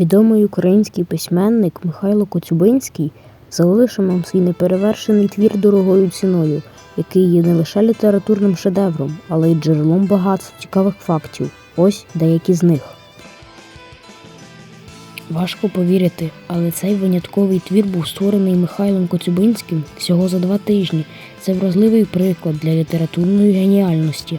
Відомий український письменник Михайло Коцюбинський залишив нам свій неперевершений твір дорогою ціною, який є не лише літературним шедевром, але й джерелом багатства цікавих фактів. Ось деякі з них. Важко повірити, але цей винятковий твір був створений Михайлом Коцюбинським всього за два тижні. Це вразливий приклад для літературної геніальності.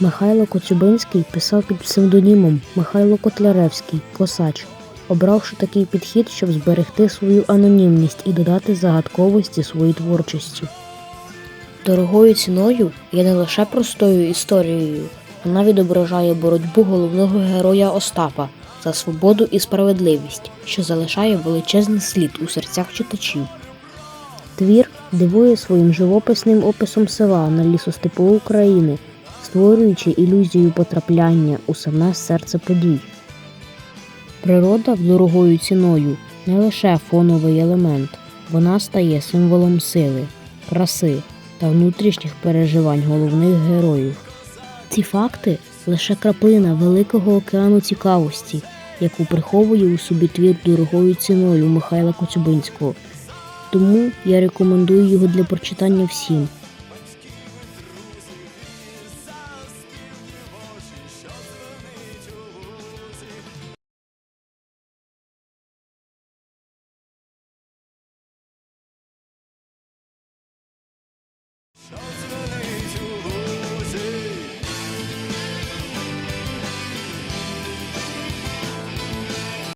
Михайло Коцюбинський писав під псевдонімом Михайло Котляревський, Косач, обравши такий підхід, щоб зберегти свою анонімність і додати загадковості своїй творчості. Дорогою ціною є не лише простою історією, вона відображає боротьбу головного героя Остапа за свободу і справедливість, що залишає величезний слід у серцях читачів. Твір дивує своїм живописним описом села на лісостепу України, створюючи ілюзію потрапляння у саме серце подій. Природа дорогою ціною не лише фоновий елемент, вона стає символом сили, краси та внутрішніх переживань головних героїв. Ці факти лише краплина великого океану цікавості, яку приховує у собі твір дорогою ціною Михайла Коцюбинського. Тому я рекомендую його для прочитання всім. Дзвонить у